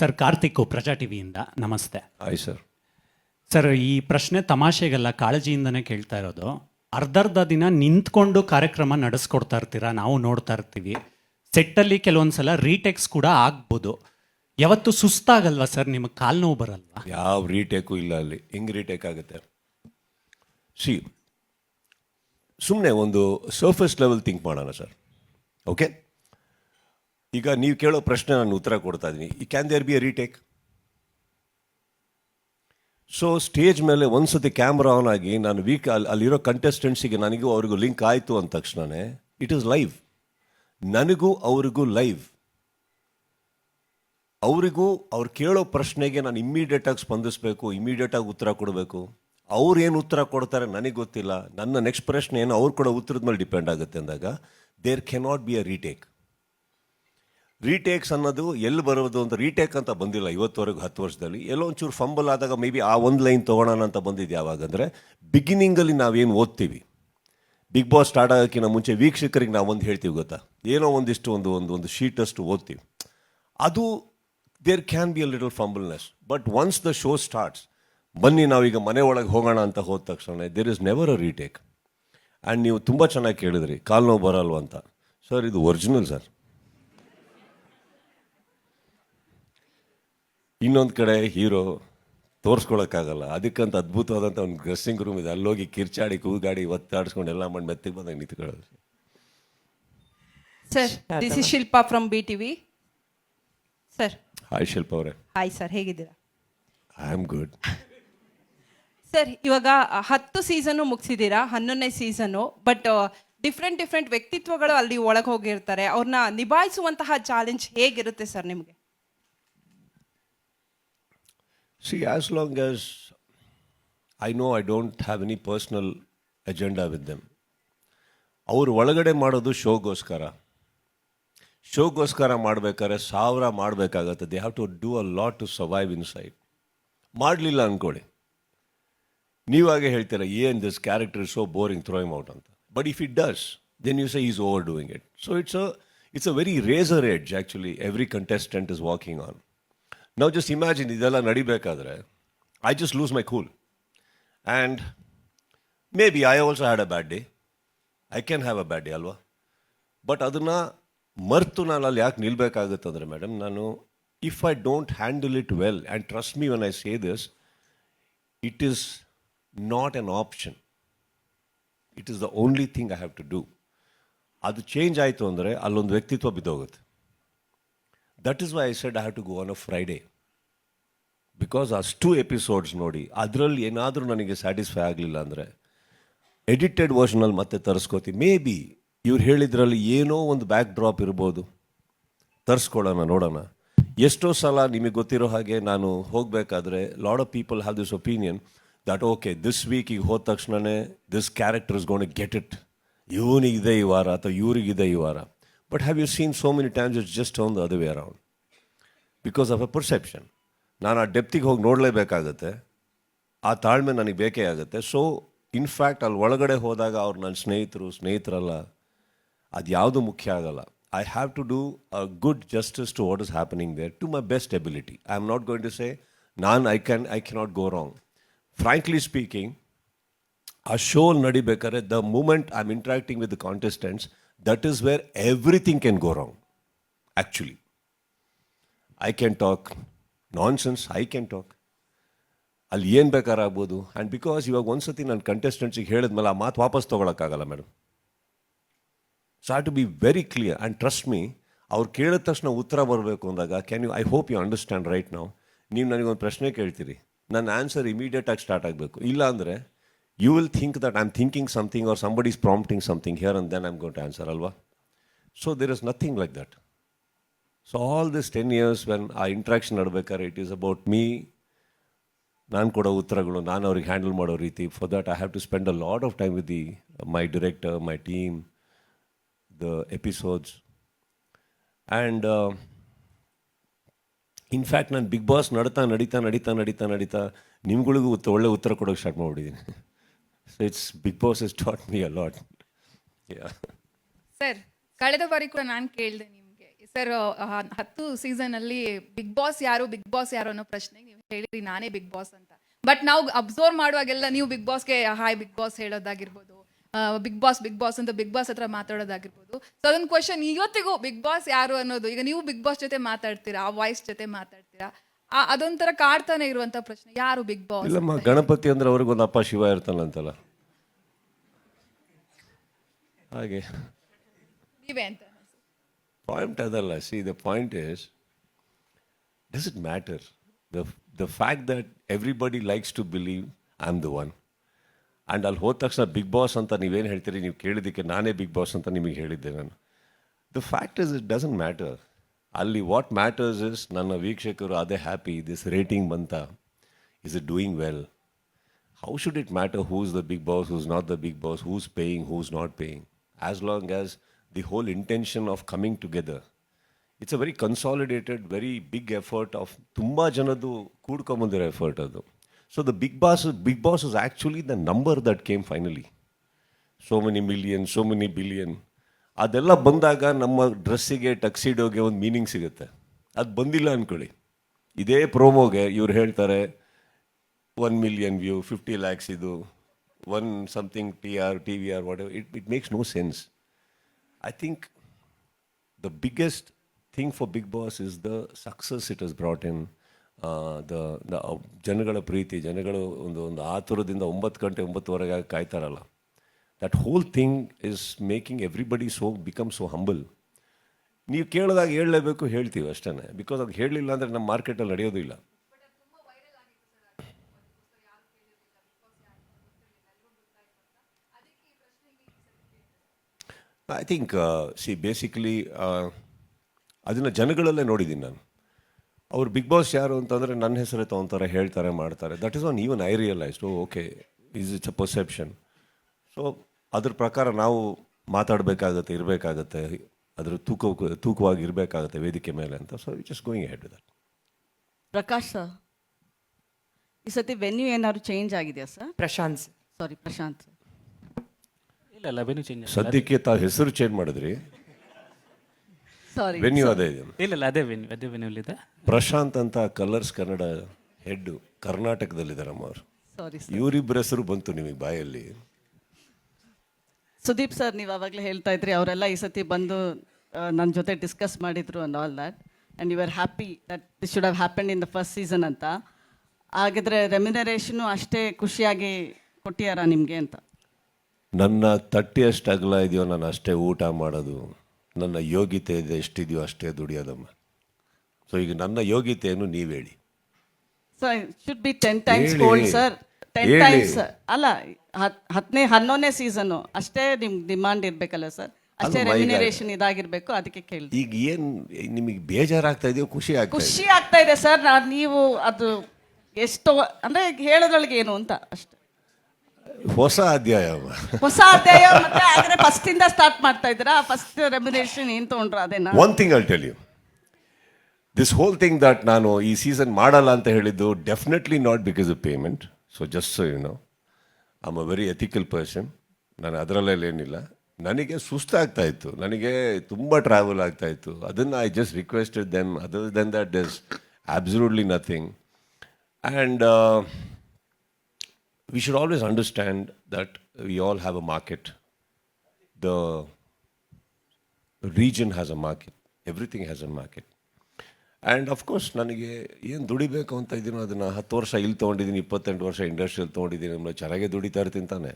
Sir Karthik ಪ್ರಜಾ ಟಿವಿಯಿಂದ ನಮಸ್ತೆ. ಆಯ್ sir sir ಈ ಪ್ರಶ್ನೆ ತಮಾಷೆಗಲ್ಲ ಕಾಳಜಿಯಿಂದನೇ ಕೇಳ್ತಾ ಇರೋದು. ಅರ್ಧರ್ಧ ದಿನ ನಿಂತ್ಕೊಂಡು ಕಾರ್ಯಕ್ರಮ ನಡೆಸ್ಕೊಡ್ತಾ ಇರ್ತೀರಾ? ನಾವು ನೋಡ್ತಾ ಇರ್ತೀವಿ. ಸೆಟ್ಟಲ್ಲಿ ಕೆಲವೊಂದ್ಸಲ ರೀಟೆಕ್ಸ್ ಕೂಡ ಆಗ್ಬೋದು. ಯಾವತ್ತು ಸುಸ್ತಾಗಲ್ವಾ ಸರ್? ನಿಮಗೆ ಕಾಲು ನೋವು ಬರಲ್ವಾ? ಯಾವ ರೀಟೇಕು ಇಲ್ಲ ಅಲ್ಲಿ. ಹೆಂಗ್ ರೀಟೇಕ್ ಆಗುತ್ತೆ? ಸಿ ಸುಮ್ಮನೆ ಒಂದು ಸರ್ಫೇಸ್ ಲೆವೆಲ್ ಥಿಂಕ್ ಮಾಡೋಣ ಸರ್ ಓಕೆ ಈಗ ನೀವು ಕೇಳೋ ಪ್ರಶ್ನೆ ನಾನು ಉತ್ತರ ಕೊಡ್ತಾ ಇದ್ದೀನಿ. ಈ can there be a retake so stage ಮೇಲೆ ಒಂದ್ಸತಿ ಕ್ಯಾಮ್ರಾ ಆನ್ ಆಗಿ ನಾನು ವೀಕ್ ಅಲ್ಲಿ, ಅಲ್ಲಿರೋ ಕಂಟೆಸ್ಟೆಂಟ್ಸಿಗೆ ನನಗೂ ಅವ್ರಿಗೂ ಲಿಂಕ್ ಆಯಿತು ಅಂದ ತಕ್ಷಣವೇ ಇಟ್ ಈಸ್ ಲೈವ್ ನನಗೂ ಅವ್ರಿಗೂ ಲೈವ್ ಅವರಿಗೂ ಅವ್ರು ಕೇಳೋ ಪ್ರಶ್ನೆಗೆ ನಾನು ಇಮ್ಮಿಡಿಯೇಟಾಗಿ ಸ್ಪಂದಿಸಬೇಕು ಇಮ್ಮಿಡಿಯೇಟಾಗಿ ಉತ್ತರ ಕೊಡಬೇಕು. ಅವ್ರು ಏನು ಉತ್ತರ ಕೊಡ್ತಾರೆ ನನಗೆ ಗೊತ್ತಿಲ್ಲ. ನನ್ನ ನೆಕ್ಸ್ಟ್ ಪ್ರಶ್ನೆ ಏನು ಅವ್ರು ಕೂಡ ಉತ್ತರದ ಮೇಲೆ ಡಿಪೆಂಡ್ ಆಗುತ್ತೆ ಅಂದಾಗ there cannot be a retake retakes ಅನ್ನೋದು ಎಲ್ಲಿ ಬರೋದು ಅಂತ ರೀಟೇಕ್ ಅಂತ ಬಂದಿಲ್ಲ ಇವತ್ತುವರೆಗೂ ಹತ್ತು ವರ್ಷದಲ್ಲಿ. ಎಲ್ಲೋ ಒಂಚೂರು ಫಂಬಲ್ ಆದಾಗ ಮೇ ಬಿ ಆ ಒಂದು ಲೈನ್ ತೊಗೊಳೋಣ ಅಂತ ಬಂದಿದ್ದು ಯಾವಾಗಂದರೆ ಬಿಗಿನಿಂಗಲ್ಲಿ ನಾವೇನು ಓದ್ತೀವಿ. ಬಿಗ್ ಬಾಸ್ ಸ್ಟಾರ್ಟ್ ಆಗೋಕ್ಕಿಂತ ಮುಂಚೆ ವೀಕ್ಷಕರಿಗೆ ನಾವು ಒಂದು ಹೇಳ್ತೀವಿ ಗೊತ್ತಾ? ಏನೋ ಒಂದಿಷ್ಟು ಒಂದು ಒಂದು ಒಂದು ಶೀಟಷ್ಟು ಓದ್ತೀವಿ. ಅದು there can be a little fumbleness but once the show starts ಬನ್ನಿ ನಾವೀಗ ಮನೆ ಒಳಗೆ ಹೋಗೋಣ ಅಂತ ಹೋದ ತಕ್ಷಣ there is never a retake and ನೀವು ತುಂಬ ಚೆನ್ನಾಗಿ ಕೇಳಿದ್ರಿ, ಕಾಲು ನೋವು ಬರಲ್ವ ಅಂತ. ಸರ್ ಇದು ಒರಿಜಿನಲ್ ಸರ್ ಇನ್ನೊಂದು ಕಡೆ ಹೀರೋ ತೋರಿಸ್ಕೊಳಕ್ಕಾಗಲ್ಲ. ಅದಕ್ಕಂತ ಅದ್ಭುತವಾದಂಥ ಒಂದು ಡ್ರೆಸ್ಸಿಂಗ್ ರೂಮ್ ಇದೆ. ಅಲ್ಲೋಗಿ ಕಿರ್ಚಾಡಿ ಕೂಗಾಡಿ ಒತ್ತಾಡಿಸ್ಕೊಂಡು ಎಲ್ಲ ಮಾಡಿ ಮೆತ್ತಿಗೆ ಬಂದಾಗ ನಿಂತ್ಕೊಳ್ಳೋದು sir this is Shilpa from B T V sir hi Shilpa ಅವರೇ. ಹಾಯ್ ಸರ್ ಹೇಗಿದ್ದೀರಾ? ಐ ಆಮ್ ಗುಡ್ ಸರ್ ಇವಾಗ ಹತ್ತು ಸೀಸನ್ನು ಮುಗಿಸಿದ್ದೀರಾ? ಹನ್ನೊಂದನೇ ಸೀಸನ್ನು ಬಟ್ ಡಿಫ್ರೆಂಟ್ ಡಿಫ್ರೆಂಟ್ ವ್ಯಕ್ತಿತ್ವಗಳು ಅಲ್ಲಿ ಒಳಗೆ ಹೋಗಿರ್ತಾರೆ. ಅವ್ರನ್ನ ನಿಭಾಯಿಸುವಂತಹ ಚಾಲೆಂಜ್ ಹೇಗಿರುತ್ತೆ ಸರ್ ನಿಮಗೆ? See, as long as I know I don't have any personal agenda with them, ಅವ್ರು ಒಳಗಡೆ ಮಾಡೋದು ಶೋಗೋಸ್ಕರ. ಶೋಗೋಸ್ಕರ ಮಾಡಬೇಕಾದ್ರೆ ಸಾವಿರ ಮಾಡಬೇಕಾಗತ್ತೆ. They have to do a lot to survive inside ಮಾಡಲಿಲ್ಲ ಅಂದ್ಕೊಳ್ಳಿ ನೀವಾಗೆ ಹೇಳ್ತೀರ ಏನು this character is so boring throwing out ಅಂತ. But if it does then you say is over doing it so it's a it's a very razor edge actually every contestant is walking on ನಾವು just imagine ಇದೆಲ್ಲ ನಡಿಬೇಕಾದ್ರೆ I just lose my cool and maybe I also had a bad day I can have a bad day ಅಲ್ವಾ? But ಅದನ್ನು ಮರೆತು ನಾನು ಅಲ್ಲಿ ಯಾಕೆ ನಿಲ್ಬೇಕಾಗುತ್ತಂದ್ರೆ madam ನಾನು if I don't handle it well and trust me when I say this it is not an option it is the only thing I have to do ಅದು change ಆಯಿತು ಅಂದರೆ ಅಲ್ಲೊಂದು ವ್ಯಕ್ತಿತ್ವ ಬಿದ್ದೋಗುತ್ತೆ. That is why I said I have to go on a Friday because ಅಷ್ಟು episodes ನೋಡಿ, ಅದರಲ್ಲಿ ಏನಾದರೂ ನನಗೆ ಸ್ಯಾಟಿಸ್ಫೈ ಆಗಲಿಲ್ಲ ಅಂದರೆ ಎಡಿಟೆಡ್ ವರ್ಷನಲ್ಲಿ ಮತ್ತೆ ತರಿಸ್ಕೋತೀನಿ. ಮೇ ಬಿ ಇವ್ರು ಹೇಳಿದ್ರಲ್ಲಿ ಏನೋ ಒಂದು ಬ್ಯಾಕ್ ಡ್ರಾಪ್ ಇರ್ಬೋದು. ತರಿಸ್ಕೊಳ್ಳೋಣ, ನೋಡೋಣ. ಎಷ್ಟೋ ಸಲ ನಿಮಗೆ ಗೊತ್ತಿರೋ ಹಾಗೆ ನಾನು ಹೋಗಬೇಕಾದ್ರೆ lot of people have this opinion that okay this week ಈಗ ಹೋದ ತಕ್ಷಣವೇ this character is gonna get it ಇವನಿಗಿದೆ ಈ ವಾರ ಅಥವಾ ಇವರಿಗಿದೆ ಈ ವಾರ. But have you seen so many times it's just on the other way around because of a perception ನಾನು ಆ ಡೆಪ್ತಿಗೆ ಹೋಗಿ ನೋಡಲೇಬೇಕಾಗತ್ತೆ. ಆ ತಾಳ್ಮೆ ನನಗೆ ಬೇಕೇ ಆಗುತ್ತೆ. ಸೊ ಇನ್ಫ್ಯಾಕ್ಟ್ ಅಲ್ಲಿ ಒಳಗಡೆ ಹೋದಾಗ ಅವ್ರು ನನ್ನ ಸ್ನೇಹಿತರು, ಸ್ನೇಹಿತರಲ್ಲ, ಅದು ಯಾವುದು ಮುಖ್ಯ ಆಗಲ್ಲ. I have to do a good justice to what is happening there to my best ability I am not going to say ನಾನು I can I cannot go wrong frankly speaking ಆ show ನಡಿಬೇಕಾದ್ರೆ the moment I am interacting with the contestants that is where everything can go wrong actually I can talk nonsense I can talk ಅಲ್ಲಿ ಏನು ಬೇಕಾದ್ರೆ ಆಗ್ಬೋದು. And because ಇವಾಗ ಒಂದ್ಸತಿ ನನ್ನ ಕಂಟೆಸ್ಟೆಂಟ್ಸಿಗೆ ಹೇಳಿದ್ಮೇಲೆ ಆ ಮಾತು ವಾಪಸ್ ತೊಗೊಳಕ್ಕಾಗಲ್ಲ madam so to be very clear and trust me ಅವ್ರು ಕೇಳಿದ ತಕ್ಷಣ ಉತ್ತರ ಬರಬೇಕು ಅಂದಾಗ can you I hope you understand right ನಾವು ನೀವು ನನಗೊಂದು ಪ್ರಶ್ನೆ ಕೇಳ್ತೀರಿ. ನನ್ನ ಆನ್ಸರ್ ಇಮಿಡಿಯೇಟಾಗಿ ಸ್ಟಾರ್ಟ್ ಆಗಬೇಕು. ಇಲ್ಲ ಅಂದರೆ you will think that I am thinking something or somebody is prompting something here and then I'm got answer ಅಲ್ವಾ so there is nothing like that so all this ten years when ah interaction ನಡ್ಬೇಕಾದ್ರೆ it is about me ನಾನು ಕೊಡೋ ಉತ್ತರಗಳು, ನಾನು ಅವ್ರಿಗೆ handle ಮಾಡೋ ರೀತಿ. For that I have to spend a lot of time with the my director my team the episodes and in fact ನಾನು big boss ನಡೀತಾ ನಡೀತಾ ನಡೀತಾ ನಡೀತಾ ನಡೀತಾ, ನಿಮ್ಗಳಿಗೂ ಒಳ್ಳೆ ಉತ್ತರ ಕೊಡೋಕ್ಕೆ start ಮಾಡಿಬಿಟ್ಟಿದ್ದೀನಿ it's Bigg Boss is taught me a lot sir ಕಳೆದ ಬಾರಿ ಕೂಡ ನಾನು ಕೇಳಿದೆ ನಿಮಗೆ. ಸರ್ ಹತ್ತು ಸೀಸನ್ ಅಲ್ಲಿ ಬಿಗ್ ಬಾಸ್ ಯಾರು ಬಿಗ್ ಬಾಸ್ ಯಾರು ಅನ್ನೋ ಪ್ರಶ್ನೆ ನೀವು ಹೇಳಿದ್ರಿ, ನಾನೇ ಬಿಗ್ ಬಾಸ್ ಅಂತ. ಬಟ್ ನಾವು ಅಬ್ಸರ್ವ್ ಮಾಡುವಾಗೆಲ್ಲ ನೀವು ಬಿಗ್ ಬಾಸ್ಗೆ ಹಾಯ್ ಬಿಗ್ ಬಾಸ್ ಹೇಳೋದಾಗಿರ್ಬೋದು ಬಿಗ್ ಬಾಸ್ ಬಿಗ್ ಬಾಸ್ ಅಂತ ಬಿಗ್ ಬಾಸ್ ಹತ್ರ ಮಾತಾಡೋದಾಗಿರ್ಬೋದು. ಸೊ ಅದೊಂದು ಕ್ವಶನ್ ಇವತ್ತಿಗೂ ಬಿಗ್ ಬಾಸ್ ಯಾರು ಅನ್ನೋದು, ಈಗ ನೀವು ಬಿಗ್ ಬಾಸ್ ಜೊತೆ ಮಾತಾಡ್ತೀರಾ, ಆ ವಾಯ್ಸ್ ಜೊತೆ ಮಾತಾಡ್ತೀರಾ? ಆ- ಅದೊಂಥರ ಕಾಡ್ತಾನೆ ಇರುವಂತ ಪ್ರಶ್ನೆ. ಯಾರು ಬಿಗ್ ಬಾಸ್ ಇಲ್ಲಮ್ಮ ಗಣಪತಿ ಅಂದ್ರೆ ಅವ್ರಿಗೊಂದು ಅಪ್ಪ ಶಿವ ಇರ್ತಾನಂತಲ್ಲ ಹಾಗೆ. ನೀವೇ ಅಂತ ಪಾಯಿಂಟ್ ಅದಲ್ಲ see the point is does it matter the the fact that everybody likes to believe I am the one and ಅಲ್ಲಿ ಹೋದ ತಕ್ಷಣ ಬಿಗ್ ಬಾಸ್ ಅಂತ ನೀವೇನು ಹೇಳ್ತೀರಿ? ನೀವು ಕೇಳಿದ್ದಕ್ಕೆ ನಾನೇ ಬಿಗ್ ಬಾಸ್ ಅಂತ ನಿಮಗೆ ಹೇಳಿದ್ದೆ ನಾನು. The fact is it doesn't matter ಅಲ್ಲಿ ವಾಟ್ ಮ್ಯಾಟರ್ಸ್ ಇಸ್ ನನ್ನ ವೀಕ್ಷಕರು ಅದೇ ಹ್ಯಾಪಿ ದಿಸ್ ರೇಟಿಂಗ್ ಬಂತ is it doing well how should it matter who's the big boss, who's not the big boss, who's paying, who's not paying? As long as the whole intention of coming together. It's a very consolidated, very big effort of ತುಂಬ ಜನದ್ದು ಕೂಡ್ಕೊಂಬಂದಿರೋ effort ಅದು so the Bigg Boss Bigg Boss is actually the number that came finally so many million so many billion ಅದೆಲ್ಲ ಬಂದಾಗ ನಮ್ಮ ಡ್ರೆಸ್ಸಿಗೆ, ಟಕ್ಸಿಡೋಗೆ ಒಂದು meaning ಸಿಗುತ್ತೆ. ಅದು ಬಂದಿಲ್ಲ ಅಂದ್ಕೊಳ್ಳಿ ಇದೇ ಪ್ರೋಮೋಗೆ ಇವ್ರು ಹೇಳ್ತಾರೆ one million view fifty lakhs ಇದು one something T R T V R what it it makes no sense I think the biggest thing for Bigg Boss is the success it is brought in the ಜನಗಳ ಪ್ರೀತಿ, ಜನಗಳು ಒಂದು ಒಂದು ಆತುರದಿಂದ ಒಂಬತ್ತು ಗಂಟೆ, ಒಂಬತ್ತುವರೆಗೆ ಕಾಯ್ತಾರಲ್ಲ. That whole thing is making everybody so become so humble ನೀವು ಕೇಳಿದಾಗ ಹೇಳಲೇಬೇಕು, ಹೇಳ್ತೀವಿ ಅಷ್ಟೇ ಬಿಕಾಸ್ ಅದು ಹೇಳಲಿಲ್ಲ ಅಂದರೆ ನಮ್ಮ ಮಾರ್ಕೆಟಲ್ಲಿ ನಡೆಯೋದಿಲ್ಲ ಐ ಥಿಂಕ್ ಸಿ ಬೇಸಿಕಲಿ ಅದನ್ನು ಜನಗಳಲ್ಲೇ ನೋಡಿದ್ದೀನಿ ನಾನು. ಅವ್ರು ಬಿಗ್ ಬಾಸ್ ಯಾರು ಅಂತಂದರೆ ನನ್ನ ಹೆಸರೇ ತೊಗೊತಾರೆ, ಹೇಳ್ತಾರೆ, ಮಾಡ್ತಾರೆ. That is one even I realised okay is it's a perception so ಅದ್ರ ಪ್ರಕಾರ ನಾವು ಮಾತಾಡಬೇಕಾಗತ್ತೆ ಇರಬೇಕಾಗತ್ತೆ ಅದ್ರ ತೂಕ ತೂಕವಾಗಿ ಇರಬೇಕಾಗತ್ತೆ ವೇದಿಕೆ ಮೇಲೆ ಅಂತ. So it is going head that Prakash sir ಈ ಸತಿ ವೆನ್ಯೂ ಏನಾದ್ರು ಚೇಂಜ್ ಆಗಿದೆಯಾ ಸರ್? ಪ್ರಶಾಂತ್ ಸಾರಿ. ಪ್ರಶಾಂತ್ ಇಲ್ಲ ಲೆವೆನ್ಯೂ ಚೇಂಜ್ ಸದ್ಯಕ್ಕೆ ತಾವು ಹೆಸರು ಚೇಂಜ್ ಮಾಡಿದ್ರಿ. ಸಾರಿ ವೆನ್ಯೂ ಅದೇ ಇದೆ. ಇಲ್ಲ ಇಲ್ಲ ಅದೇ ವೆನ್ಯೂ ಅದೇ ವೆನ್ಯೂ ಇದೆ ಪ್ರಶಾಂತ್ ಅಂತ ಕಲರ್ಸ್ ಕನ್ನಡ ಹೆಡ್ ಕರ್ನಾಟಕದಲ್ಲಿದ್ದಾರಮ್ಮ ಅವರು. ಸಾರಿ ಇವರಿಬ್ಬರ ಹೆಸರು ಬಂತು ನಿಮಗೆ ಬಾಯಲ್ಲಿ. ಸುದೀಪ್ ಸರ್ ನೀವು ಅವಾಗಲೇ ಹೇಳ್ತಾ ಇದ್ರಿ ಅವರೆಲ್ಲ ಈ ಸತಿ ಬಂದು ನನ್ನ ಜೊತೆ ಡಿಸ್ಕಸ್ ಮಾಡಿದ್ರು and all that and you are happy that this should have happen in the first season ಅಂತ. ಹಾಗಿದ್ರೆ ರೆಮ್ಯುನರೇಷನು ಅಷ್ಟೇ ಖುಷಿಯಾಗಿ ಕೊಟ್ಟಿಯಾರ ನಿಮಗೆ ಅಂತ? ನನ್ನ ತಟ್ಟಿ ಎಷ್ಟು ಅಗಲ ಇದೆಯೋ ನಾನು ಅಷ್ಟೇ ಊಟ ಮಾಡೋದು. ನನ್ನ ಯೋಗ್ಯತೆ ಇದೆ ಎಷ್ಟಿದೆಯೋ ಅಷ್ಟೇ ದುಡಿಯೋದಮ್ಮ. ಸೊ ಈಗ ನನ್ನ ಯೋಗ್ಯತೆಯನ್ನು ನೀವು ಹೇಳಿ. Sir should be ten times old sir ten. Times ಅಲ್ಲ ಹತ್ ಹತ್ತನೇ ಹನ್ನೊಂದನೇ ಸೀಸನು ಅಷ್ಟೇ ನಿಮ್ಗೆ ಡಿಮಾಂಡ್ ಇರಬೇಕಲ್ಲ ಸರ್ ಅಷ್ಟೇ ರೆಮ್ಯುನರೇಷನ್ ಇದಾಗಿರ್ಬೇಕು ಅದಕ್ಕೆ ಕೇಳಿ ಈಗ ಏನು ನಿಮಗೆ ಬೇಜಾರಾಗ್ತಾ ಇದೆಯೋ ಖುಷಿ ಆಗ್ತಾ ಖುಷಿ ಆಗ್ತಾ ಇದೆ ಸರ್ ನಾನು ನೀವು ಅದು ಎಷ್ಟು ಅಂದ್ರೆ ಹೇಳೋದ್ರೊಳಗೆ ಏನು ಅಂತ ಅಷ್ಟೇ. ಹೊಸ ಅಧ್ಯಾಯ ಹೊಸ ಅಧ್ಯಾಯ ಮತ್ತೆ ಆಗ್ರೆ ಫಸ್ಟ್ ಇಂದ ಸ್ಟಾರ್ಟ್ ಮಾಡ್ತಾ ಇದ್ದೀರಾ? ಫಸ್ಟ್ ರೆಮ್ಯುನರೇಷನ್ ಏನು ತಗೊಂಡ್ರ ಅದೇನಾ? One thing I'll tell you this whole thing that ನಾನು ಈ ಸೀಸನ್ ಮಾಡಲ್ಲ ಅಂತ ಹೇಳಿದ್ದು definitely not because of payment so just so you know I'm a very ethical person ನಾನು ಅದರಲ್ಲೆಲ್ಲ ಏನಿಲ್ಲ ನನಗೆ ಸುಸ್ತಾಗ್ತಾ ಇತ್ತು ನನಗೆ ತುಂಬ ಟ್ರಾವೆಲ್ ಆಗ್ತಾ ಇತ್ತು ಅದನ್ನು I just requested them other than that is absolutely nothing and we should always understand that we all have a market. The region has a market. Everything has a market. And of course ನನಗೆ ಏನು ದುಡಿಬೇಕು ಅಂತ ಇದ್ದೀನೋ ಅದನ್ನು ಹತ್ತು ವರ್ಷ ಇಲ್ಲಿ ತೊಗೊಂಡಿದ್ದೀನಿ, ಇಪ್ಪತ್ತೆಂಟು ವರ್ಷ ಇಂಡಸ್ಟ್ರಿಯಲ್ಲಿ ತೊಗೊಂಡಿದ್ದೀನಿ ಚೆನ್ನಾಗೆ ದುಡಿತಾ ಇರ್ತೀನಿ ತಾನೆ.